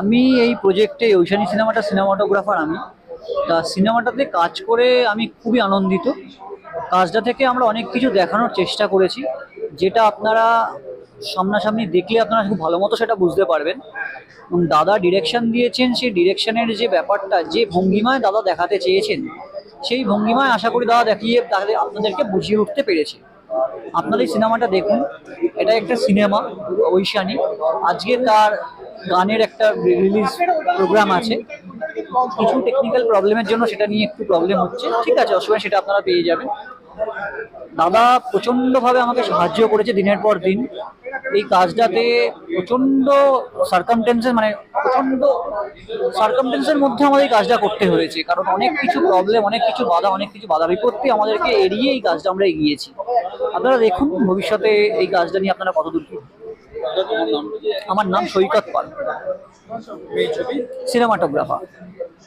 আমি এই প্রজেক্টে ঐশানী সিনেমাটা সিনেমাটোগ্রাফার আমি। তা সিনেমাটাতে কাজ করে আমি খুবই আনন্দিত। কাজটা থেকে আমরা অনেক কিছু দেখানোর চেষ্টা করেছি, যেটা আপনারা সামনাসামনি দেখলে আপনারা খুব ভালো মতো সেটা বুঝতে পারবেন। দাদা ডিরেকশন দিয়েছেন, সেই ডিরেকশনের যে ব্যাপারটা, যে ভঙ্গিমায় দাদা দেখাতে চেয়েছেন, সেই ভঙ্গিমায় আশা করি দাদা দেখিয়ে আপনাদেরকে বুঝিয়ে উঠতে পেরেছে। আপনারা এই সিনেমাটা দেখুন। এটা একটা সিনেমা, ঐশানী। আজকে তার গানের একটা রিলিজ প্রোগ্রাম আছে। কিছু টেকনিক্যাল প্রবলেমের জন্য সেটা নিয়ে একটু প্রবলেম হচ্ছে। ঠিক আছে, অসুবিধা সেটা আপনারা পেয়ে যাবেন। দাদা প্রচণ্ডভাবে আমাকে সাহায্য করেছে দিনের পর দিন। এই কাজটাতে প্রচণ্ড সার্কামটেন্সের মানে প্রচণ্ড সার্কামটেন্সের মধ্যে আমাদের এই কাজটা করতে হয়েছে। কারণ অনেক কিছু প্রবলেম অনেক কিছু বাধা, অনেক কিছু বাধা বিপত্তি আমাদেরকে এড়িয়ে এই কাজটা আমরা এগিয়েছি। আপনারা দেখুন ভবিষ্যতে এই কাজটা নিয়ে আপনারা কতদূর কি আমার নাম সৈকত পাল। সিনেমাটোগ্রাফার